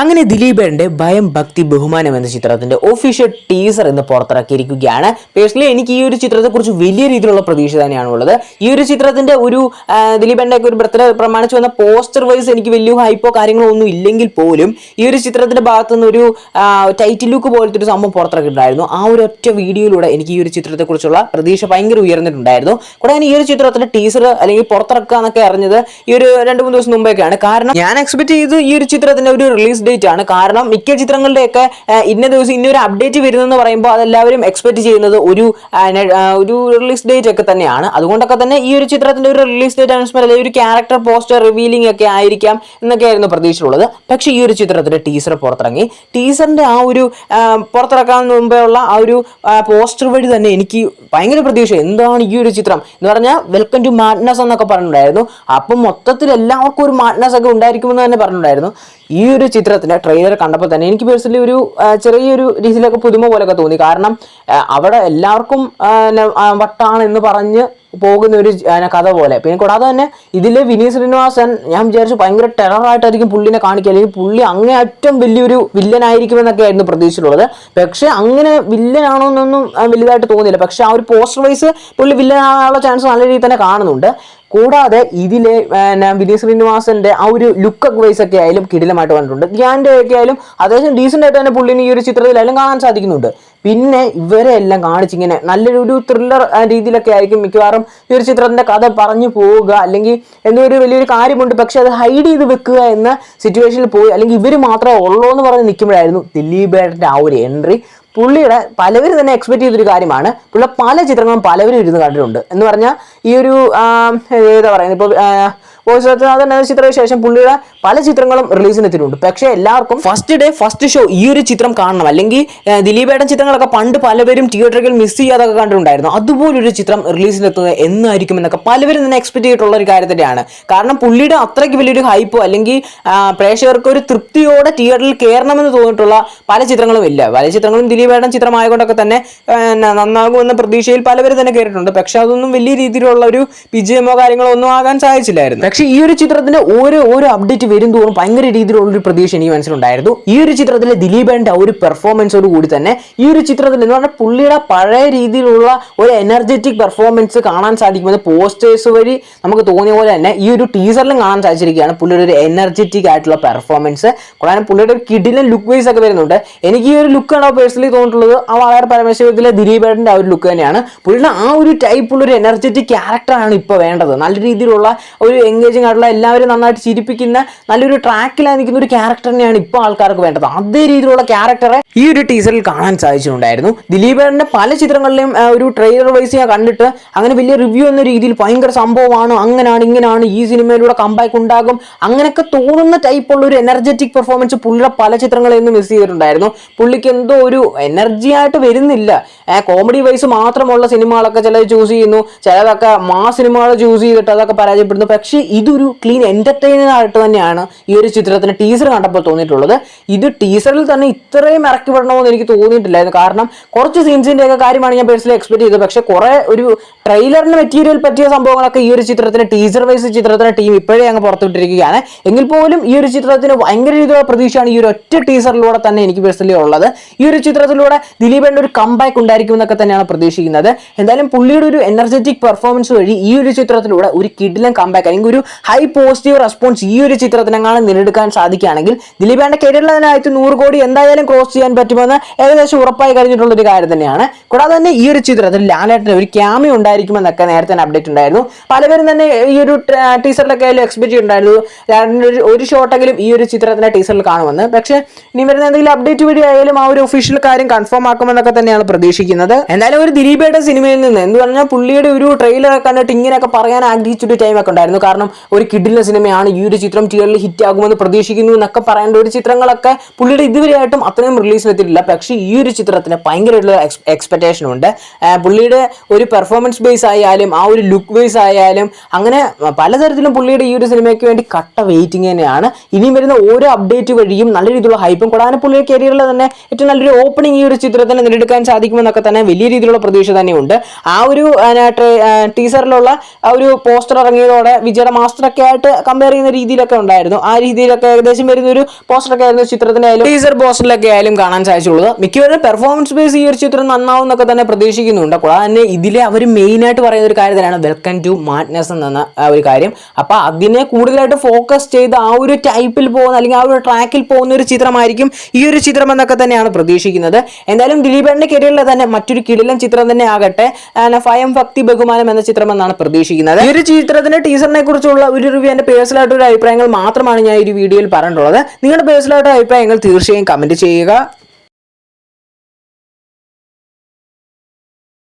അങ്ങനെ ദിലീപേന്റെ ഭയം ഭക്തി ബഹുമാനം എന്ന ചിത്രത്തിന്റെ ഒഫീഷ്യൽ ടീസർ ഇന്ന് പുറത്തിറക്കിയിരിക്കുകയാണ്. പേഴ്സണലി എനിക്ക് ഈ ഒരു ചിത്രത്തെക്കുറിച്ച് വലിയ രീതിയിലുള്ള പ്രതീക്ഷ തന്നെയാണ് ഉള്ളത്. ഈ ഒരു ചിത്രത്തിന്റെ ഒരു ദിലീപേന്റെ ഒരു ബർത്ത്ഡേ പ്രമാണിച്ച് വന്ന പോസ്റ്റർ വൈസ് എനിക്ക് വലിയ ഹൈപ്പോ കാര്യങ്ങളോ ഒന്നും ഇല്ലെങ്കിൽ പോലും ഈ ഒരു ചിത്രത്തിന്റെ ഭാഗത്തു നിന്ന് ഒരു ടൈറ്റിൽ ലുക്ക് പോലത്തെ ഒരു സംഭവം പുറത്തിറക്കിയിട്ടുണ്ടായിരുന്നു. ആ ഒരു ഒറ്റ വീഡിയോയിലൂടെ എനിക്ക് ഈ ഒരു ചിത്രത്തെക്കുറിച്ചുള്ള പ്രതീക്ഷ ഭയങ്കര ഉയർന്നിട്ടുണ്ടായിരുന്നു. കൂടാതെ ഈ ഒരു ചിത്രത്തിന്റെ ടീസർ അല്ലെങ്കിൽ പുറത്തിറക്കുക എന്നൊക്കെ അറിഞ്ഞത് ഈ ഒരു രണ്ട് മൂന്ന് ദിവസം മുമ്പൊക്കെയാണ് കാരണം ഞാൻ എക്സ്പെക്ട് ചെയ്ത് ഈ ഒരു ചിത്രത്തിന്റെ ഒരു റിലീസ് ഡേറ്റ് ആണ്. കാരണം മിക്ക ചിത്രങ്ങളുടെയൊക്കെ ഇന്ന ദിവസം ഇന്നൊരു അപ്ഡേറ്റ് വരുന്നെന്ന് പറയുമ്പോൾ അതെല്ലാവരും എക്സ്പെക്ട് ചെയ്യുന്നത് ഒരു ഒരു റിലീസ് ഡേറ്റ് ഒക്കെ തന്നെയാണ്. അതുകൊണ്ടൊക്കെ തന്നെ ഈ ഒരു ചിത്രത്തിന്റെ ഒരു റിലീസ് ഡേറ്റ് അനൗൺസ്മെന്റ് അല്ലെങ്കിൽ ഒരു ക്യാരക്ടർ പോസ്റ്റർ റിവീലിംഗ് ഒക്കെ ആയിരിക്കാം എന്നൊക്കെയായിരുന്നു പ്രതീക്ഷയുള്ളത് പക്ഷേ ഈ ഒരു ചിത്രത്തിന്റെ ടീസർ പുറത്തിറങ്ങി. ടീസറിന്റെ ആ ഒരു പുറത്തിറക്കാൻ മുമ്പേ ഉള്ള ആ ഒരു പോസ്റ്റർ വഴി തന്നെ എനിക്ക് ഭയങ്കര പ്രതീക്ഷ. എന്താണ് ഈ ഒരു ചിത്രം? എന്ന് പറഞ്ഞാൽ വെൽക്കം ടു മാഡ്നസ് എന്നൊക്കെ പറഞ്ഞിട്ടുണ്ടായിരുന്നു. അപ്പം മൊത്തത്തിൽ എല്ലാവർക്കും ഒരു മാഡ്നസ് ഒക്കെ ഉണ്ടായിരിക്കുമെന്ന് തന്നെ പറഞ്ഞിട്ടുണ്ടായിരുന്നു. ഈ ഒരു ചിത്രത്തിന്റെ ട്രെയിലർ കണ്ടപ്പോൾ തന്നെ എനിക്ക് പേഴ്സണലി ഒരു ചെറിയൊരു രീതിയിലൊക്കെ പുതുമ പോലൊക്കെ തോന്നി. കാരണം അവിടെ എല്ലാവർക്കും വട്ടാണ് എന്ന് പറഞ്ഞ് പോകുന്ന ഒരു കഥ പോലെ. പിന്നെ കൂടാതെ തന്നെ ഇതിലെ വിനീത് ശ്രീനിവാസൻ ഞാൻ വിചാരിച്ചു ഭയങ്കര ടെററായിട്ടായിരിക്കും പുള്ളിനെ കാണിക്കുക. അല്ലെങ്കിൽ പുള്ളി അങ്ങേയറ്റം വലിയൊരു വില്ലനായിരിക്കുമെന്നൊക്കെ ആയിരുന്നു പ്രതീക്ഷിച്ചിട്ടുള്ളത്. പക്ഷേ അങ്ങനെ വില്ലനാണോ എന്നൊന്നും വലുതായിട്ട് തോന്നിയില്ല. പക്ഷേ ആ ഒരു പോസ്റ്റർ വൈസ് പുള്ളി വില്ലനാകാനുള്ള ചാൻസ് നല്ല രീതിയിൽ തന്നെ കാണുന്നുണ്ട്. കൂടാതെ ഇതിലെ വിനീത് ശ്രീനിവാസന്റെ ആ ഒരു ലുക്ക് വൈസ് ഒക്കെ ആയാലും കിടിലമായിട്ട് കണ്ടിട്ടുണ്ട് ഗ്യാന്റെ ഒക്കെ ആയാലും അത്യാവശ്യം ഡീസെന്റ് ആയിട്ട് തന്നെ പുള്ളിന് ഈ ഒരു ചിത്രത്തിലായാലും കാണാൻ സാധിക്കുന്നുണ്ട്. പിന്നെ ഇവരെ എല്ലാം കാണിച്ചിങ്ങനെ നല്ലൊരു ഒരു ത്രില്ലർ രീതിയിലൊക്കെ ആയിരിക്കും മിക്കവാറും ഈ ഒരു ചിത്രത്തിന്റെ കഥ പറഞ്ഞു പോവുക. അല്ലെങ്കിൽ എന്തോ ഒരു വലിയൊരു കാര്യമുണ്ട്. പക്ഷെ അത് ഹൈഡ് ചെയ്ത് വെക്കുക എന്ന സിറ്റുവേഷനിൽ പോയി. അല്ലെങ്കിൽ ഇവർ മാത്രമേ ഉള്ളൂ എന്ന് പറഞ്ഞ് നിൽക്കുമ്പോഴായിരുന്നു ദിലീപേട്ടന്റെ ആ ഒരു എൻട്രി പുള്ളിയുടെ പലവരും തന്നെ എക്സ്പെക്ട് ചെയ്തൊരു കാര്യമാണ്. പുള്ളിയുടെ പല ചിത്രങ്ങളും പലവരും ഇരുന്ന് കണ്ടിട്ടുണ്ട്. എന്ന് പറഞ്ഞാൽ ഈ ഒരു എന്താ പറയുന്നത് ഇപ്പോൾ എന്ന ചിത്രത്തിന് ശേഷം പുള്ളിയുടെ പല ചിത്രങ്ങളും റിലീസിന് എത്തിയിട്ടുണ്ട് പക്ഷേ എല്ലാവർക്കും ഫസ്റ്റ് ഡേ ഫസ്റ്റ് ഷോ ഈ ഒരു ചിത്രം കാണണം. അല്ലെങ്കിൽ ദിലീപേടൻ ചിത്രങ്ങളൊക്കെ പണ്ട് പലവരും തിയേറ്ററിൽ മിസ് ചെയ്യാതൊക്കെ കണ്ടിട്ടുണ്ടായിരുന്നു. അതുപോലൊരു ചിത്രം റിലീസിനെത്തുന്നത് എന്നായിരിക്കും എന്നൊക്കെ പലവരും തന്നെ എക്സ്പെക്ട് ചെയ്തിട്ടുള്ള ഒരു കാര്യം തന്നെയാണ്. കാരണം പുള്ളിയുടെ അത്രയ്ക്ക് വലിയൊരു ഹൈപ്പോ അല്ലെങ്കിൽ പ്രേക്ഷകർക്ക് ഒരു തൃപ്തിയോടെ തിയേറ്ററിൽ കയറണമെന്ന് തോന്നിയിട്ടുള്ള പല ചിത്രങ്ങളും ഇല്ല. പല ചിത്രങ്ങളും ദിലീപേട്ടൻ ചിത്രമായതുകൊണ്ടൊക്കെ തന്നെ നന്നാകുമെന്ന പ്രതീക്ഷയിൽ പലവരും തന്നെ കയറിയിട്ടുണ്ട് പക്ഷെ അതൊന്നും വലിയ രീതിയിലുള്ള ഒരു വിജയമോ കാര്യങ്ങളോ ഒന്നും ആകാൻ സാധിച്ചില്ലായിരുന്നു. പക്ഷെ ഈ ഒരു ചിത്രത്തിന്റെ ഓരോ ഓരോ അപ്ഡേറ്റ് വരും തോറും ഭയങ്കര രീതിയിലുള്ള ഒരു പ്രതീക്ഷ എനിക്ക് മനസ്സിലുണ്ടായിരുന്നു. ഈ ഒരു ചിത്രത്തിലെ ദിലീപേന്റെ ആ ഒരു പെർഫോമൻസോട് കൂടി തന്നെ ഈ ഒരു ചിത്രത്തിൽ എന്ന് പറഞ്ഞാൽ പുള്ളിയുടെ പഴയ രീതിയിലുള്ള ഒരു എനർജറ്റിക് പെർഫോമൻസ് കാണാൻ സാധിക്കുമെന്ന് പോസ്റ്റേഴ്സ് വഴി നമുക്ക് തോന്നിയ പോലെ തന്നെ ഈ ഒരു ടീസറിലും കാണാൻ സാധിച്ചിരിക്കുകയാണ് പുള്ളിയുടെ ഒരു എനർജറ്റിക് ആയിട്ടുള്ള പെർഫോമൻസ് കൂടാതെ പുള്ളിയുടെ ഒരു കിഡിലും ലുക്ക് വൈസ് ഒക്കെ വരുന്നുണ്ട്. എനിക്ക് ഈ ഒരു ലുക്ക് ആണ് പേഴ്സണലി തോന്നിയിട്ടുള്ളത്. ആ വളരെ പരമേശ്വരത്തിലെ ദിലീപേട്ടന്റെ ആ ഒരു ലുക്ക് തന്നെയാണ്. പുള്ളിയുടെ ആ ഒരു ടൈപ്പുള്ള ഒരു എനർജറ്റിക് ക്യാരക്ടറാണ് ഇപ്പോൾ വേണ്ടത്. നല്ല രീതിയിലുള്ള ഒരു എൻഗേജിങ് ആയിട്ടുള്ള എല്ലാവരും നന്നായിട്ട് ചിരിപ്പിക്കുന്ന നല്ലൊരു ട്രാക്കിലായി നിൽക്കുന്ന ഒരു ക്യാരക്ടറിനെയാണ് ഇപ്പോൾ ആൾക്കാർക്ക് വേണ്ടത്. അതേ രീതിയിലുള്ള ക്യാരക്ടറെ ഈ ഒരു ടീസറിൽ കാണാൻ സാധിച്ചിട്ടുണ്ടായിരുന്നു. ദിലീപറിന്റെ പല ചിത്രങ്ങളിലെയും ഒരു ട്രെയിലർ വൈസ് ഞാൻ കണ്ടിട്ട് അങ്ങനെ വലിയ റിവ്യൂ എന്ന രീതിയിൽ ഭയങ്കര സംഭവമാണ് അങ്ങനെയാണ് ഇങ്ങനെയാണ് ഈ സിനിമയിലൂടെ കമ്പാക്ക് ഉണ്ടാകും അങ്ങനെയൊക്കെ തോന്നുന്ന ടൈപ്പ് ഉള്ള ഒരു എനർജറ്റിക് പെർഫോമൻസ് പുള്ളിയുടെ പല ചിത്രങ്ങളിൽ നിന്ന് മിസ് ചെയ്തിട്ടുണ്ടായിരുന്നു. പുള്ളിക്ക് എന്തോ ഒരു എനർജി ആയിട്ട് വരുന്നില്ല. കോമഡി വൈസ് മാത്രമുള്ള സിനിമകളൊക്കെ ചിലത് ചൂസ് ചെയ്യുന്നു ചിലതൊക്കെ മാ സിനിമകൾ ചൂസ് ചെയ്തിട്ട് അതൊക്കെ പരാജയപ്പെടുന്നു. പക്ഷേ ഇതൊരു ക്ലീൻ എന്റർടൈനർ ആയിട്ട് തന്നെയാണ് ഈ ഒരു ചിത്രത്തിന് ടീസർ കണ്ടപ്പോൾ തോന്നിയിട്ടുള്ളത്. ഇത് ടീസറിൽ തന്നെ ഇത്രയും ഇറക്കി വിടണമെന്ന് എനിക്ക് തോന്നിയിട്ടില്ലായിരുന്നു. കാരണം കുറച്ച് സീൻസിന്റെ ഒക്കെ കാര്യമാണ് ഞാൻ പേഴ്സണലി എക്സ്പെക്ട് ചെയ്തത്. പക്ഷേ കുറെ ഒരു ട്രെയിലറിന് മെറ്റീരിയൽ പറ്റിയ സംഭവങ്ങളൊക്കെ ഈ ഒരു ചിത്രത്തിന് ടീസർ വൈസ് ചിത്രത്തിന് ടീം ഇപ്പോഴേ അങ്ങ് പുറത്തുവിട്ടിരിക്കുകയാണ്. എങ്കിൽ പോലും ഈ ഒരു ചിത്രത്തിന് ഭയങ്കര രീതിയിലുള്ള പ്രതീക്ഷയാണ് ഈ ഒരു ഒറ്റ ടീസറിലൂടെ തന്നെ എനിക്ക് പേഴ്സണലി ഉള്ളത്. ഈ ഒരു ചിത്രത്തിലൂടെ ദിലീപേണ്ട ഒരു കമ്പാക്ക് ഉണ്ടായിരിക്കും എന്നൊക്കെ തന്നെയാണ് പ്രതീക്ഷിക്കുന്നത്. എന്തായാലും പുള്ളിയുടെ ഒരു എനർജറ്റിക് പെർഫോമൻസ് വഴി ഈ ഒരു ചിത്രത്തിലൂടെ ഒരു കിഡിലൻ കമ്പാക്ക് അല്ലെങ്കിൽ ഒരു ഹൈ പോസിറ്റീവ് റെസ്പോൺസ് ഈ ഒരു ചിത്രത്തിനെങ്ങാനും നേടിയെടുക്കാൻ സാധിക്കുകയാണെങ്കിൽ ദിലീപാന്റെ കരിയറിൽ അതിനായിട്ട് നൂറ് കോടി എന്തായാലും ക്രോസ് ചെയ്യാൻ പറ്റുമെന്ന് ഏകദേശം ഉറപ്പായി കഴിഞ്ഞിട്ടുള്ള ഒരു കാര്യം തന്നെയാണ്. കൂടാതെ തന്നെ ഈ ഒരു ചിത്രത്തിൽ ലാലേട്ടന് ഒരു ക്യാമിയ ഉണ്ടായിരിക്കുമെന്നൊക്കെ നേരത്തെ തന്നെ അപ്ഡേറ്റ് ഉണ്ടായിരുന്നു. പലവരും തന്നെ ഈ ഒരു ടീസറിലൊക്കെ ആയാലും എക്സ്പെക്ട് ചെയ്യുന്നുണ്ടായിരുന്നു ലാലേട്ടന്റെ ഒരു ഒരു ഷോട്ടെങ്കിലും ഈ ഒരു ചിത്രത്തിന്റെ ടീസറിൽ കാണുമെന്ന്. പക്ഷേ ഇനി വരുന്ന എന്തെങ്കിലും അപ്ഡേറ്റ് വഴി ആയാലും ആ ഒരു ഒഫീഷ്യൽ കാര്യം കൺഫേം ആക്കുമെന്നൊക്കെ തന്നെയാണ് പ്രതീക്ഷിക്കുന്നത്. എന്തായാലും ഒരു ദിലീപയുടെ സിനിമയിൽ നിന്ന് എന്ന് പറഞ്ഞാൽ പുള്ളിയുടെ ഒരു ട്രെയിലർ കണ്ടിട്ട് ഇങ്ങനെയൊക്കെ പറയാൻ ആഗ്രഹിച്ചൊരു ടൈമൊക്കെ ഉണ്ടായിരുന്നു. കാരണം ഒരു കിഡിലെ സിനിമയാണ്. ഈ ഒരു ചിത്രം തിയേറ്ററിൽ ഹിറ്റ് ആകുമെന്ന് പ്രതീക്ഷിക്കുന്നു എന്നൊക്കെ പറയേണ്ട ഒരു ചിത്രങ്ങളൊക്കെ പുള്ളിയുടെ ഇതുവരെയായിട്ടും അത്രയും റിലീസിലെത്തിയിട്ടില്ല പക്ഷേ ഈ ഒരു ചിത്രത്തിന് ഭയങ്കരമായിട്ടുള്ള എക്സ്പെക്ടേഷൻ ഉണ്ട്. പുള്ളിയുടെ ഒരു പെർഫോമൻസ് ബേസ് ആയാലും ആ ഒരു ലുക്ക് ബേസ് ആയാലും അങ്ങനെ പലതരത്തിലും പുള്ളിയുടെ ഈ ഒരു സിനിമയ്ക്ക് വേണ്ടി കട്ട വെയിറ്റിംഗ് തന്നെയാണ്. ഇനിയും വരുന്ന ഓരോ അപ്ഡേറ്റ് വഴിയും നല്ല രീതിയിലുള്ള ഹൈപ്പും കൂടാതെ പുള്ളിയുടെ കരിയറിൽ തന്നെ ഏറ്റവും നല്ലൊരു ഓപ്പണിംഗ് ഈ ഒരു ചിത്രത്തിന് നേടിയെടുക്കാൻ സാധിക്കുമെന്നൊക്കെ തന്നെ വലിയ രീതിയിലുള്ള പ്രതീക്ഷ തന്നെയുണ്ട്. ആ ഒരു ടീസറിലുള്ള ആ ഒരു പോസ്റ്റർ ഇറങ്ങിയതോടെ വിജയുടെ മാസ്റ്ററൊക്കെ ആയിട്ട് കമ്പയർ ചെയ്യുന്ന രീതിയിലൊക്കെ ഉണ്ടായിരുന്നു. ആ രീതിയിലൊക്കെ ഏകദേശം വരുന്ന ഒരു പോസ്റ്ററൊക്കെ ആയിരുന്നു ചിത്രത്തിന്റെ ആയാലും ടീസർ പോസ്റ്ററിലൊക്കെ ആയാലും കാണാൻ സാധിച്ചുള്ളത്. മിക്കവരും പെർഫോമൻസ് ബേസ് ഈ ഒരു ചിത്രം നന്നാവും എന്നൊക്കെ തന്നെ പ്രതീക്ഷിക്കുന്നുണ്ട്. കൂടാതെ തന്നെ ഇതിലെ അവർ മെയിൻ ആയിട്ട് പറയുന്ന ഒരു കാര്യം തന്നെയാണ് വെൽക്കം ടു മാറ്റ്നസ് എന്ന ഒരു കാര്യം. അപ്പൊ അതിനെ കൂടുതലായിട്ട് ഫോക്കസ് ചെയ്ത് ആ ഒരു ടൈപ്പിൽ പോകുന്ന അല്ലെങ്കിൽ ആ ഒരു ട്രാക്കിൽ പോകുന്ന ഒരു ചിത്രമായിരിക്കും ഈ ഒരു ചിത്രം എന്നൊക്കെ തന്നെയാണ് പ്രതീക്ഷിക്കുന്നത്. എന്തായാലും ദിലീപന്റെ കരിയറിലെ തന്നെ മറ്റൊരു കിടിലൻ ചിത്രം തന്നെ ആകട്ടെ. ഫയം ഭക്തി ബഹുമാനം എന്ന ചിത്രം എന്നാണ് പ്രതീക്ഷിക്കുന്നത്. ഈ ഒരു ചിത്രത്തിന്റെ ടീസറിനെ കുറിച്ചുള്ള ഒരു റിവ്യൂ എന്റെ പേഴ്സണലായിട്ട് ഒരു അഭിപ്രായങ്ങൾ മാത്രമാണ് ഞാൻ ഈ വീഡിയോയിൽ പറഞ്ഞിട്ടുള്ളത്. നിങ്ങളുടെ പേഴ്സണലായിട്ടുള്ള അഭിപ്രായങ്ങൾ തീർച്ചയായും കമന്റ് ചെയ്യുക.